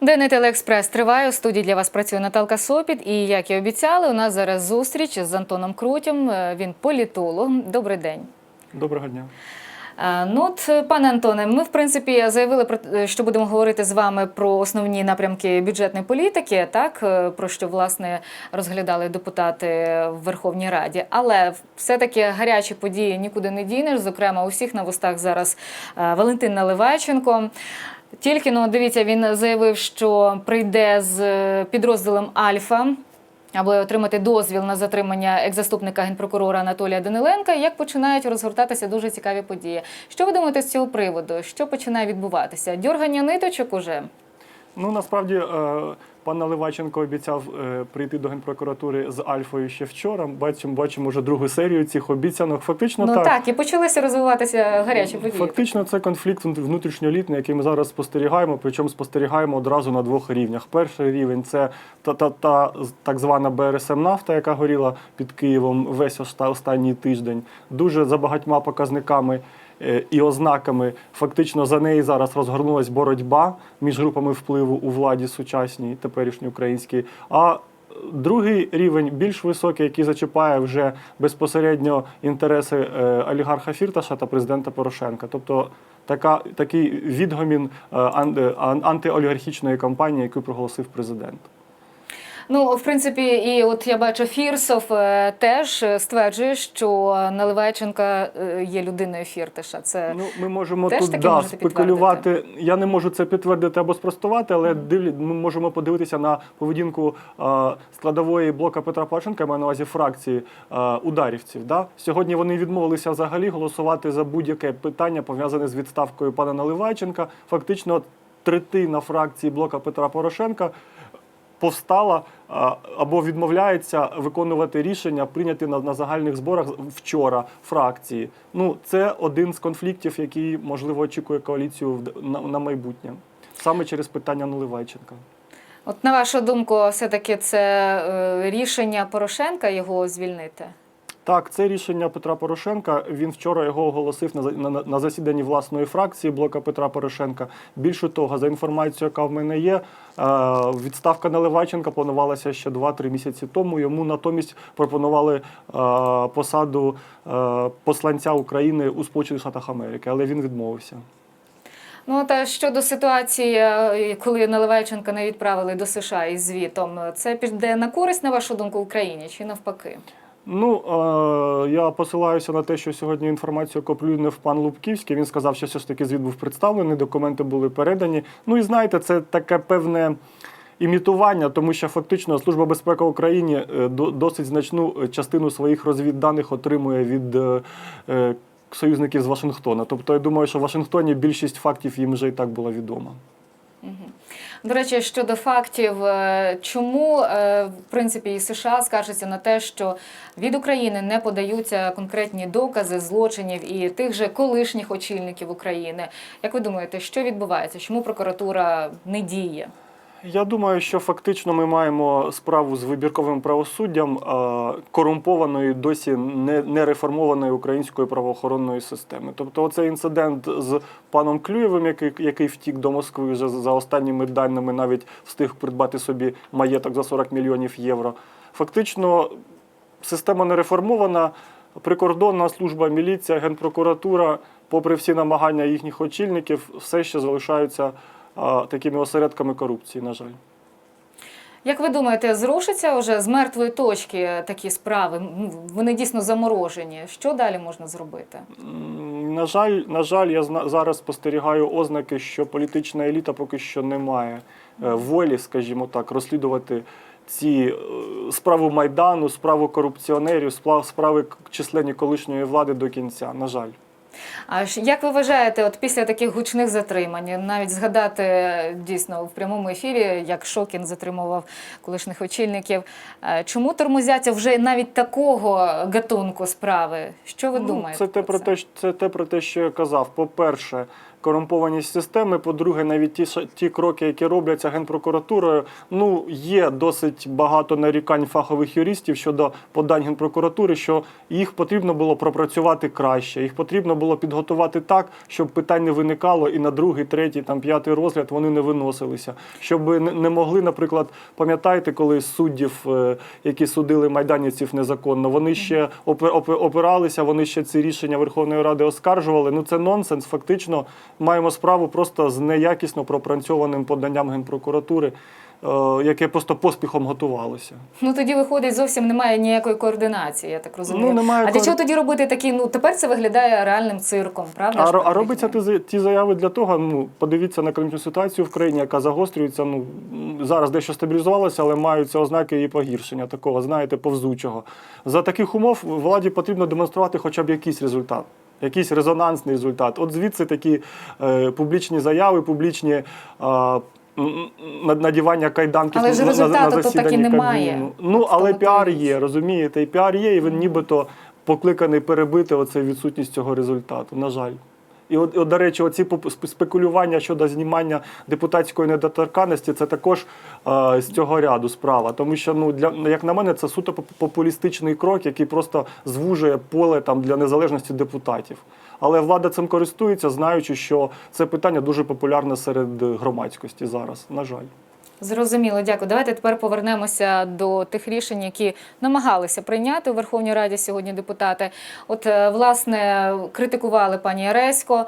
День Телеекспрес триває. У студії для вас працює Наталка Сопіт. І як і обіцяли, у нас зараз зустріч з Антоном Крутєм. Е, Він політолог. Добрий день. Доброго дня. Е, Ну, от, е, пане Антоне, ми в принципі заявили про те, що будемо говорити з вами про основні напрямки бюджетної політики, так е, про що власне розглядали депутати в Верховній Раді. Але все-таки гарячі події нікуди не дінеш. Зокрема, у всіх на вустах зараз е, Валентин Наливайченко. Тільки ну дивіться, він заявив, що прийде з е, підрозділом Альфа. Аби отримати дозвіл на затримання екс-заступника генпрокурора Анатолія Даниленка, як починають розгортатися дуже цікаві події. Що ви думаєте з цього приводу? Що починає відбуватися? Дьоргання ниточок уже? Ну насправді е, пан Наливайченко обіцяв е, прийти до генпрокуратури з Альфою ще вчора. Бачимо, бачимо вже другу серію цих обіцянок. Фактично ну так. так. і почалися розвиватися гарячі події. Фактично, це конфлікт внутрішньолітній, який ми зараз спостерігаємо. Причому спостерігаємо одразу на двох рівнях. Перший рівень це та, та, та так звана БРСМ нафта, яка горіла під Києвом весь останній тиждень. Дуже за багатьма показниками. Е, І ознаками фактично за неї зараз розгорнулась боротьба між групами впливу у владі сучасній, теперішній українській. А другий рівень більш високий, який зачіпає вже безпосередньо інтереси е, олігарха Фірташа та президента Порошенка. Тобто така, такий відгомін е, ан- ан- антиолігархічної кампанії, яку проголосив президент. Ну, в принципі, і от я бачу, Фірсов е, теж е, стверджує, що Наливайченка е, є людиною Фірташа. Це Ну, ми можемо Теж тут да, спекулювати. Я не можу це підтвердити або спростувати, але дивлі, ми можемо подивитися на поведінку е, складової блока Петра Порошенка, я маю на увазі фракції е, ударівців. Да? Сьогодні вони відмовилися взагалі голосувати за будь-яке питання пов'язане з відставкою пана Наливайченка. Фактично, третина фракції блока Петра Порошенка повстала або відмовляється виконувати рішення, прийняті на, на загальних зборах вчора фракції. Ну, це один з конфліктів, який можливо очікує коаліцію на, на майбутнє, саме через питання Наливайченка. от на вашу думку, все-таки це е, рішення Порошенка його звільнити? Так, це рішення Петра Порошенка. Він вчора його оголосив на, на, на засіданні власної фракції блока Петра Порошенка. Більше того, за інформацією, яка в мене є, е, відставка Наливайченка планувалася ще 2-3 місяці тому. Йому натомість пропонували е, посаду е, посланця України у Сполучених Штатах Америки, але він відмовився. Ну та щодо ситуації, коли Наливайченка не відправили до США із звітом, це піде на користь, на вашу думку, Україні чи навпаки? Ну, е, я посилаюся на те, що сьогодні інформацію коплюнив пан Лубківський. Він сказав, що все ж таки звіт був представлений, документи були передані. Ну і знаєте, це таке певне імітування, тому що фактично Служба безпеки України е, до- досить значну е, частину своїх розвідданих отримує від е, союзників з Вашингтона. Тобто, я думаю, що в Вашингтоні більшість фактів їм вже і так була відома. До речі, щодо фактів, е, чому е, в принципі і США скаржаться на те, що від України не подаються конкретні докази злочинів і тих же колишніх очільників України? Як ви думаєте, що відбувається? Чому прокуратура не діє? Я думаю, що фактично ми маємо справу з вибірковим правосуддям корумпованої, досі не, реформованої української правоохоронної системи. Тобто, оцей інцидент з паном Клюєвим, який, який втік до Москви вже за останніми даними, навіть встиг придбати собі маєток за 40 мільйонів євро. Фактично, система не реформована. Прикордонна служба, міліція, генпрокуратура, попри всі намагання їхніх очільників, все ще залишаються такими осередками корупції, на жаль. Як ви думаєте, зрушаться вже з мертвої точки такі справи? Ну, Вони дійсно заморожені. Що далі можна зробити? На жаль, на жаль, я зараз спостерігаю ознаки, що політична еліта поки що не має е, волі, скажімо так, розслідувати ці е, справу майдану, справу корупціонерів, справи численні колишньої влади до кінця. На жаль. А як ви вважаєте, от після таких гучних затримань, навіть згадати дійсно в прямому ефірі, як Шокін затримував колишніх очільників, е, чому тормозяться вже навіть такого гатунку справи? Що ви Ну, думаєте? Це те про те, це те про те, що я казав. По-перше, корумпованість системи. По-друге, навіть ті, ті кроки, які робляться генпрокуратурою, ну є досить багато нарікань фахових юристів щодо подань генпрокуратури, що їх потрібно було пропрацювати краще, їх потрібно було підготувати так, щоб питань не виникало, і на другий, третій, там п'ятий розгляд вони не виносилися. Щоб не могли, наприклад, пам'ятаєте, коли суддів, е, які судили майданівців незаконно, вони ще опи- опи- опиралися, вони ще ці рішення Верховної Ради оскаржували. Ну це нонсенс. Фактично маємо справу просто з неякісно пропрацьованим поданням генпрокуратури, е, яке просто поспіхом готувалося. Ну тоді виходить, зовсім немає ніякої координації, я так розумію. Ну, немає а для чого тоді робити такі? Ну тепер це виглядає реальним цирком, правда? А, а робиться ті, ті заяви для того. Ну подивіться на економічну ситуацію в країні, яка загострюється. Ну зараз дещо стабілізувалася, але маються ознаки її погіршення, такого, знаєте, повзучого. За таких умов владі потрібно демонструвати хоча б якийсь результат. Якийсь резонансний результат. От звідси такі е, публічні заяви, публічні е, надівання кайданків Але ж на, на, результату на то так і засіданні немає. Кабміну. Ну але піар є, розумієте, і піар є, і він нібито покликаний перебити оцей відсутність цього результату. На жаль. І от, от, до речі, оці спекулювання щодо знімання депутатської недоторканності це також е, з цього ряду справа. Тому що, ну, для, як на мене, це суто популістичний крок, який просто звужує поле там, для незалежності депутатів. Але влада цим користується, знаючи, що це питання дуже популярне серед громадськості зараз. На жаль. Зрозуміло, дякую. Давайте тепер повернемося до тих рішень, які намагалися прийняти у Верховній Раді сьогодні депутати. От, е, власне, критикували пані Яресько.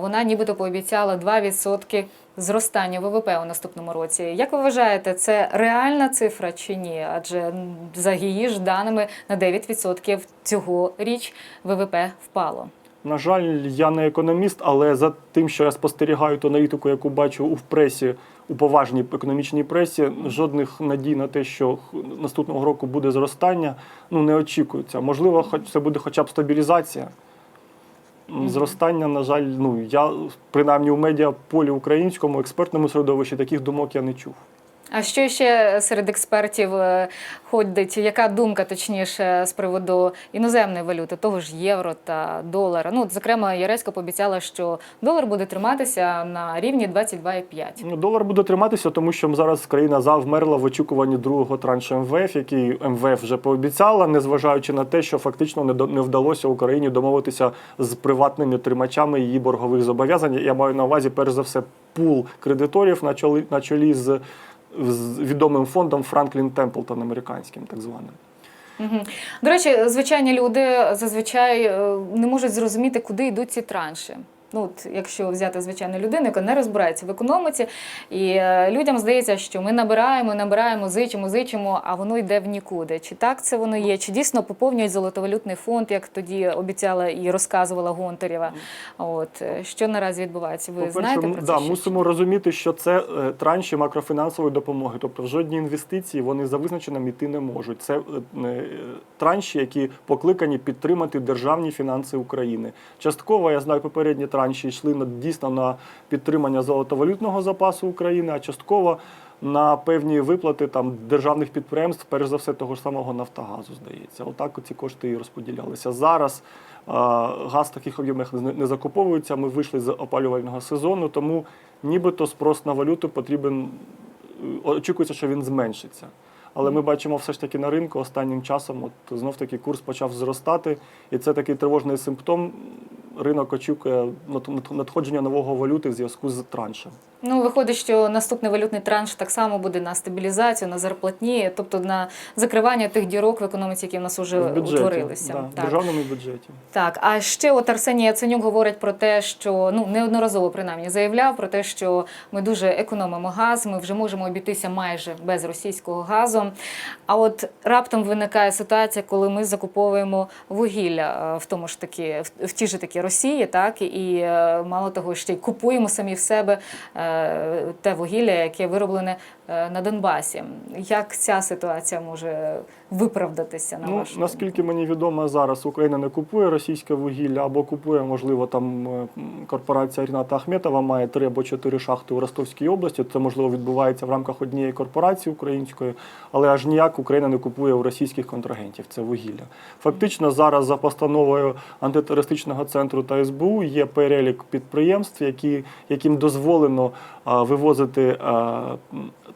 Вона нібито пообіцяла 2% зростання ВВП у наступному році. Як ви вважаєте, це реальна цифра чи ні? Адже за її ж даними на 9% цьогоріч ВВП впало. На жаль, я не економіст, але за тим, що я спостерігаю ту аналітику, яку бачу у пресі, у поважній економічній пресі, жодних надій на те, що наступного року буде зростання, ну не очікується. Можливо, хоч це буде хоча б стабілізація. Зростання, на жаль, ну я принаймні у медіаполі українському експертному середовищі таких думок я не чув. А що ще серед експертів е, ходить? Яка думка точніше з приводу іноземної валюти, того ж євро та долара? Ну, зокрема, Яресько пообіцяла, що долар буде триматися на рівні 22,5. Ну, долар буде триматися, тому що зараз країна завмерла в очікуванні другого траншу МВФ, який МВФ вже пообіцяла, незважаючи на те, що фактично не вдалося Україні домовитися з приватними тримачами її боргових зобов'язань. Я маю на увазі, перш за все, пул кредиторів на чолі, на чолі з, з відомим фондом Франклін Темплтон американським, так званим. Угу. До речі, звичайні люди зазвичай е, не можуть зрозуміти, куди йдуть ці транші. Ну, от, якщо взяти звичайну людину, яка не розбирається в економіці, і е, людям здається, що ми набираємо, набираємо, зичимо, зичимо, а воно йде в нікуди. Чи так це воно є? Чи дійсно поповнюють золотовалютний фонд, як тоді обіцяла і розказувала Гонтарєва? От е, що наразі відбувається? Ви знаєте про це? да, мусимо розуміти, що це е, транші макрофінансової допомоги. Тобто жодні інвестиції вони за визначеним йти не можуть. Це транші, які покликані підтримати державні фінанси України. Частково я знаю, попередні транші йшли на дійсно на підтримання золотовалютного запасу України, а частково на певні виплати там державних підприємств, перш за все того ж самого Нафтогазу, здається. Отак ці кошти і розподілялися. Зараз газ в таких об'ємах не, не закуповується. Ми вийшли з опалювального сезону, тому нібито спрос на валюту потрібен. е, Очікується, що він зменшиться. Але ми бачимо все ж таки на ринку останнім часом, от знов таки курс почав зростати, і це такий тривожний симптом. Ринок очікує над- над- надходження нового валюти в зв'язку з траншем. Ну, виходить, що наступний валютний транш так само буде на стабілізацію, на зарплатні, тобто на закривання тих дірок в економіці, які в нас вже в бюджеті, утворилися. да, в державному бюджеті. Так, а ще от Арсеній Яценюк говорить про те, що ну неодноразово принаймні заявляв про те, що ми дуже економимо газ, ми вже можемо обійтися майже без російського газу. А от раптом виникає ситуація, коли ми закуповуємо вугілля е, в тому ж таки, в, в ж такі Росії, так? І е, мало того, ще й купуємо самі в себе е, те вугілля, яке вироблене на Донбасі. Як ця ситуація може виправдатися на Ну, вашу наскільки мені відомо, зараз Україна не купує російське вугілля або купує, можливо, там е, корпорація Ріната Ахметова має три або чотири шахти у Ростовській області. Це можливо відбувається в рамках однієї корпорації української, але аж ніяк Україна не купує у російських контрагентів це вугілля. Фактично зараз за постановою антитерористичного центру та СБУ є перелік підприємств, які, яким дозволено а, вивозити а,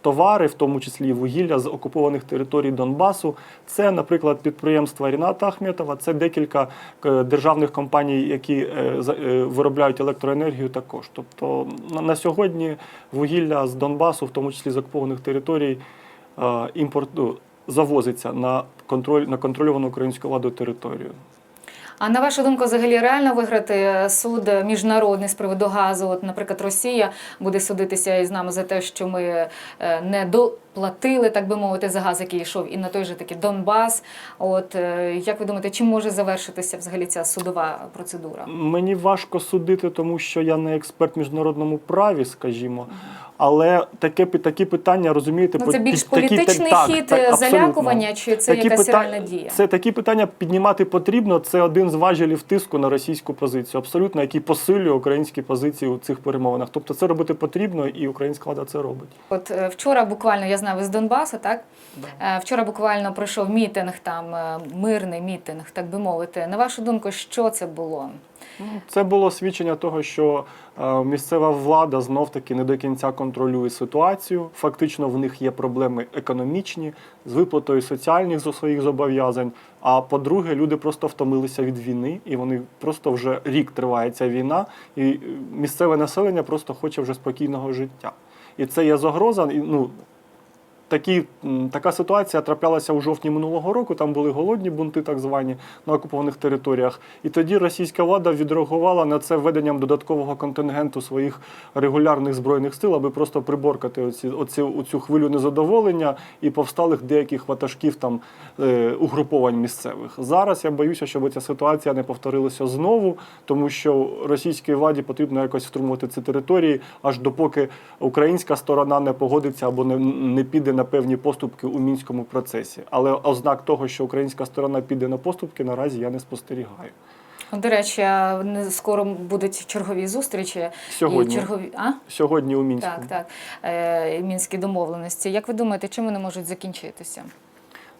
товари, в тому числі вугілля з окупованих територій Донбасу. Це, наприклад, підприємства Ріната Ахметова, це декілька е, державних компаній, які е, е, виробляють електроенергію також. Тобто на, сьогодні вугілля з Донбасу, в тому числі з окупованих територій, е, імпорт, ну, завозиться на контроль на контрольовану українську владу територію. А на вашу думку, взагалі реально виграти суд міжнародний з приводу газу? От, наприклад, Росія буде судитися із нами за те, що ми е, не доплатили, так би мовити, за газ, який йшов, і на той же таки Донбас. От е, як ви думаєте, чим може завершитися взагалі ця судова процедура? Мені важко судити, тому що я не експерт в міжнародному праві, скажімо. Але таке такі питання розумієте, Ну, це більш під- такі- політичний так, хід так, е, абсолютно. залякування, чи це Такі якась реальна дія? Це такі питання піднімати потрібно. Це один з важелів тиску на російську позицію, абсолютно, який посилює українські позиції у цих перемовинах. Тобто це робити потрібно, і українська влада це робить. От е, вчора буквально я знаю із Донбасу, так? да. Вчора буквально пройшов мітинг, там е, мирний мітинг, так би мовити. На вашу думку, що це було? Ну, Це було свідчення того, що е, місцева влада знов таки не до кінця контролює ситуацію. Фактично, в них є проблеми економічні з виплатою соціальних зо- своїх зобов'язань. А по-друге, люди просто втомилися від війни, і вони просто вже рік триває ця війна, і е, місцеве населення просто хоче вже спокійного життя. І це є загроза. і, Ну, Такі, така ситуація траплялася у жовтні минулого року. Там були голодні бунти, так звані, на окупованих територіях. І тоді російська влада відреагувала на це введенням додаткового контингенту своїх регулярних збройних сил, аби просто приборкати оці, оці, оцю хвилю незадоволення і повсталих деяких ватажків там е, угруповань місцевих. Зараз я боюся, щоб ця ситуація не повторилася знову, тому що російській владі потрібно якось втримувати ці території, аж допоки українська сторона не погодиться або не, не піде на певні поступки у мінському процесі. Але ознак того, що українська сторона піде на поступки, наразі я не спостерігаю. До речі, скоро будуть чергові зустрічі Сьогодні. і чергові. А? Сьогодні у мінську. Так, так. Е, мінські домовленості. Як ви думаєте, чим вони можуть закінчитися?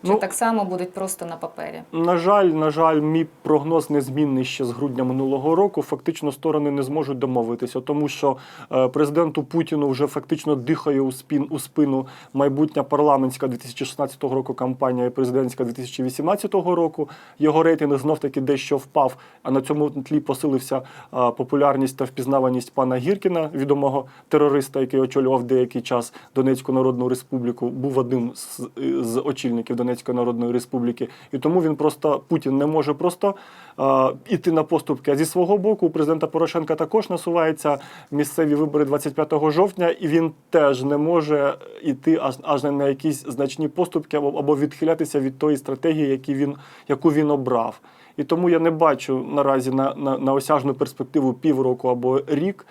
Чи Ну, так само будуть просто на папері? На жаль, на жаль, мій прогноз незмінний ще з грудня минулого року. Фактично сторони не зможуть домовитися, тому що е, президенту Путіну вже фактично дихає у спін у спину майбутня парламентська 2016 року кампанія і президентська 2018 року. Його рейтинг знов таки дещо впав. А на цьому тлі посилився е, популярність та впізнаваність пана Гіркіна, відомого терориста, який очолював деякий час Донецьку Народну Республіку, був одним з, з очільників Донецької Народної Республіки. І тому він просто Путін не може просто іти на поступки. А зі свого боку, у президента Порошенка також насуваються місцеві вибори 25 жовтня, і він теж не може іти аж аж на якісь значні поступки або, або відхилятися від тої стратегії, які він, яку він обрав. І тому я не бачу наразі на, на, на осяжну перспективу півроку або рік,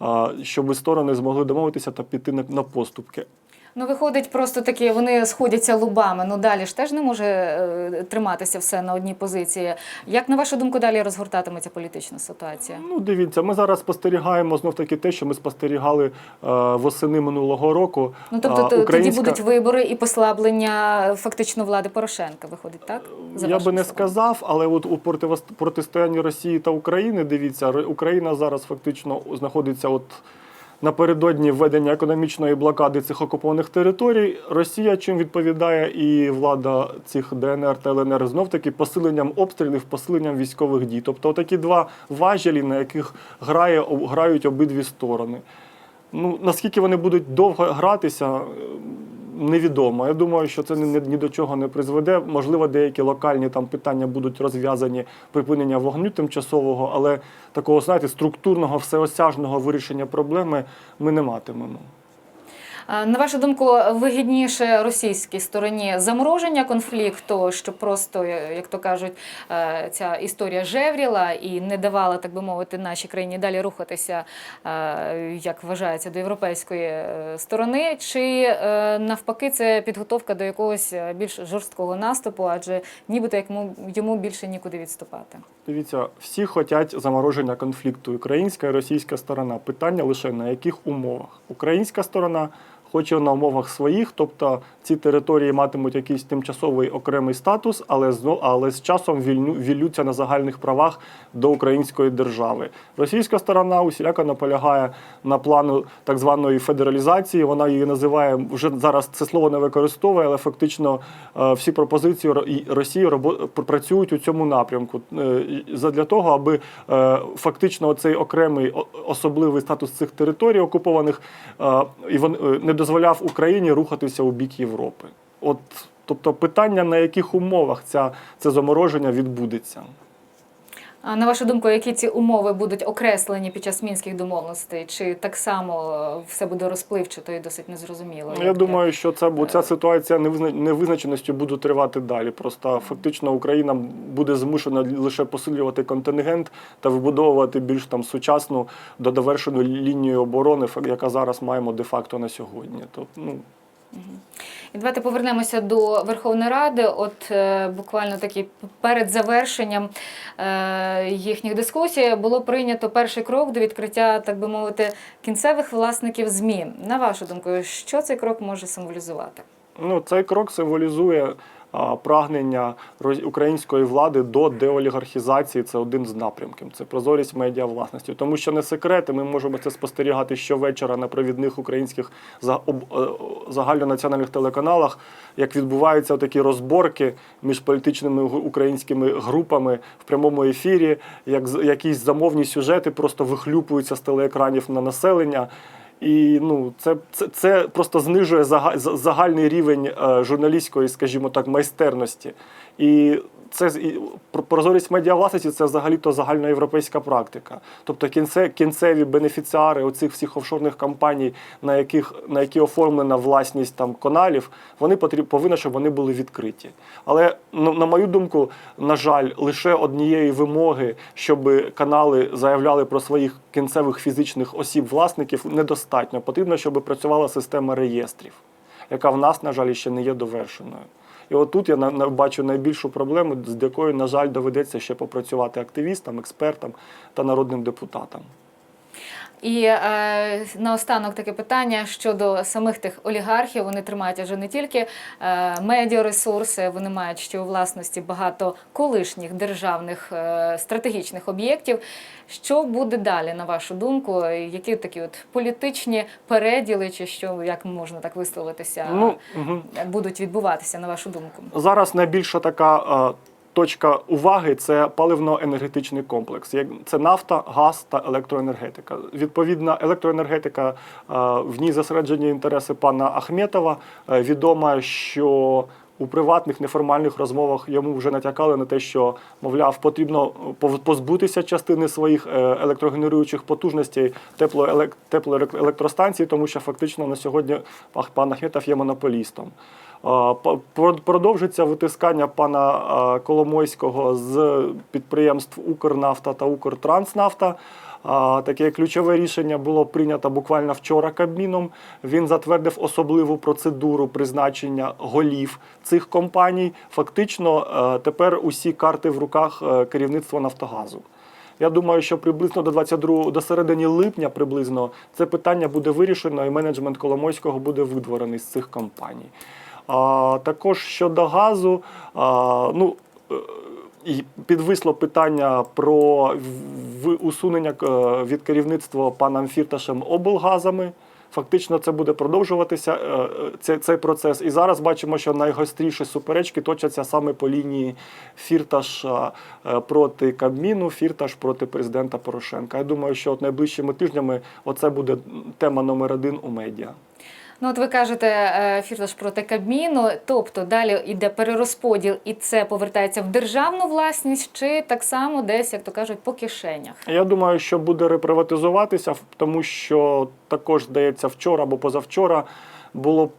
а, щоб сторони змогли домовитися та піти на, на поступки. Ну, виходить, просто такі вони сходяться лубами. Ну далі ж теж не може е, триматися все на одній позиції. Як на вашу думку, далі розгортатиметься політична ситуація? Ну, дивіться, ми зараз спостерігаємо знов таки те, що ми спостерігали е, восени минулого року. Ну тобто А, т- тоді будуть вибори і послаблення фактично влади Порошенка. Виходить, так? За Я би не словами? сказав, але от у протистоянні Росії та України, дивіться, Україна зараз фактично знаходиться от напередодні введення економічної блокади цих окупованих територій. Росія чим відповідає і влада цих ДНР та ЛНР знов таки посиленням обстрілів, посиленням військових дій. Тобто такі два важелі, на яких грає, грають обидві сторони. Ну, наскільки вони будуть довго гратися, невідомо. Я думаю, що це ні, ні- до чого не призведе. Можливо, деякі локальні там питання будуть розв'язані припинення вогню тимчасового, але такого, знаєте, структурного, всеосяжного вирішення проблеми ми не матимемо. На вашу думку, вигідніше російській стороні замороження конфлікту, щоб просто, е, як то кажуть, е, ця історія жевріла і не давала, так би мовити, нашій країні далі рухатися, е, як вважається, до європейської сторони, чи навпаки це підготовка до якогось більш жорсткого наступу, адже нібито як йому більше нікуди відступати. Дивіться, всі хочуть замороження конфлікту. Українська і російська сторона. Питання лише на яких умовах. Українська сторона хоче на умовах своїх, тобто ці території матимуть якийсь тимчасовий окремий статус, але але з часом вільню, віллються на загальних правах до української держави. Російська сторона усіляко наполягає на плану так званої федералізації. Вона її називає вже зараз це слово не використовує, але фактично е, всі пропозиції Ро- Росії працюють у цьому напрямку е, і задля того, аби е, фактично цей окремий особливий статус цих територій окупованих і він е, не дозволяв Україні рухатися у бік Європи. От тобто питання на яких умовах ця це замороження відбудеться. А на вашу думку, які ці умови будуть окреслені під час мінських домовленостей? Чи так само е, все буде розпливчато і досить незрозуміло? Я думаю, що це ця ситуація невизначеності буде тривати далі. Просто фактично Україна буде змушена лише посилювати контингент та вибудовувати більш там сучасну до довершену лінію оборони, яка зараз маємо де-факто на сьогодні. Тобто, ну І давайте повернемося до Верховної Ради. От е, буквально такі перед завершенням е, їхніх дискусій було прийнято перший крок до відкриття, так би мовити, кінцевих власників ЗМІ. На вашу думку, що цей крок може символізувати? Ну, цей крок символізує прагнення української влади до деолігархізації. Це один з напрямків. Це прозорість медіа власності. Тому що не секрет, ми можемо це спостерігати щовечора на провідних українських е, загальнонаціональних телеканалах, як відбуваються такі розборки між політичними українськими групами в прямому ефірі, як якісь замовні сюжети просто вихлюпуються з телеекранів на населення. І ну, це, це, це просто знижує зага- загальний рівень е, журналістської, скажімо так, майстерності. І це прозорість медіавласності це взагалі-то загальноєвропейська практика. Тобто кінце, кінцеві бенефіціари оцих всіх офшорних компаній, на яких на які оформлена власність там каналів, вони потріб, повинні, щоб вони були відкриті. Але ну, на мою думку, на жаль, лише однієї вимоги, щоб канали заявляли про своїх кінцевих фізичних осіб власників, недостатньо. Потрібно, щоб працювала система реєстрів, яка в нас, на жаль, ще не є довершеною. І отут я бачу найбільшу проблему, з якою, на жаль, доведеться ще попрацювати активістам, експертам та народним депутатам. І е, наостанок таке питання щодо самих тих олігархів. Вони тримають вже не тільки е, медіаресурси, вони мають ще у власності багато колишніх державних е, стратегічних об'єктів. Що буде далі, на вашу думку? Які такі от політичні переділи, чи що як можна так висловитися, Ну, угу. будуть відбуватися, на вашу думку? Зараз найбільша така е, точка уваги це паливно-енергетичний комплекс. Це нафта, газ та електроенергетика. Відповідна електроенергетика е, в ній зосереджені інтереси пана Ахметова. Е, Відомо, що у приватних неформальних розмовах йому вже натякали на те, що мовляв, потрібно пов- позбутися частини своїх е, електрогенеруючих потужностей теплоелек- теплоелектростанцій, тому що фактично на сьогодні пан Ахметов є монополістом. Продовжиться витискання пана Коломойського з підприємств Укрнафта та Укртранснафта. Таке ключове рішення було прийнято буквально вчора Кабміном. Він затвердив особливу процедуру призначення голів цих компаній. Фактично, е, тепер усі карти в руках е, керівництва Нафтогазу. Я думаю, що приблизно до 22, до середини липня приблизно це питання буде вирішено, і менеджмент Коломойського буде видворений з цих компаній. А, також щодо газу, а, ну. І підвисло питання про усунення е, від керівництва паном Фірташем облгазами. Фактично, це буде продовжуватися е, цей, цей процес. І зараз бачимо, що найгостріші суперечки точаться саме по лінії Фірташ е, проти Кабміну, Фірташ проти президента Порошенка. Я думаю, що от найближчими тижнями оце буде тема номер один у медіа. Ну, от ви кажете, е, Фірташ проти Кабміну, тобто далі йде перерозподіл, і це повертається в державну власність, чи так само десь, як то кажуть, по кишенях. Я думаю, що буде реприватизуватися, тому що також здається вчора або позавчора було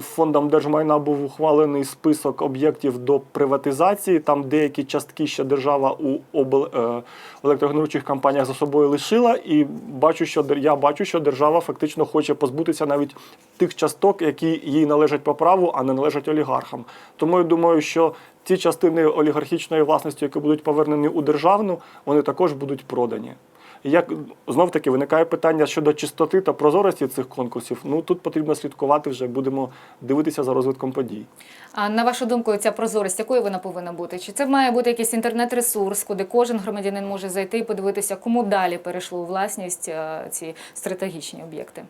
фондом держмайна був ухвалений список об'єктів до приватизації. Там деякі частки ще держава у обл е, електрогенеруючих компаніях за собою лишила. І бачу, що я бачу, що держава фактично хоче позбутися навіть тих часток, які їй належать по праву, а не належать олігархам. Тому я думаю, що ці частини олігархічної власності, які будуть повернені у державну, вони також будуть продані. Як знов таки виникає питання щодо чистоти та прозорості цих конкурсів. Ну тут потрібно слідкувати вже, будемо дивитися за розвитком подій. А на вашу думку, ця прозорість, якою вона повинна бути? Чи це має бути якийсь інтернет-ресурс, куди кожен громадянин може зайти і подивитися, кому далі перейшло у власність е, ці стратегічні об'єкти?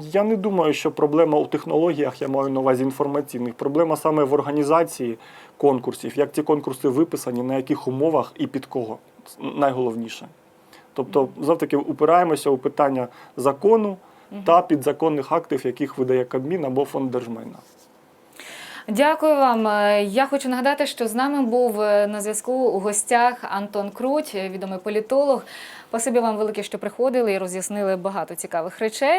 Я не думаю, що проблема у технологіях, я маю на увазі інформаційних. Проблема саме в організації конкурсів, як ці конкурси виписані, на яких умовах і під кого. Найголовніше. Тобто, завтаки упираємося у питання закону та підзаконних актів, яких видає Кабмін або фонд держмайна. Дякую вам. Е, Я хочу нагадати, що з нами був е, на зв'язку у гостях Антон Круть, відомий політолог. Спасибі вам велике, що приходили і роз'яснили багато цікавих речей.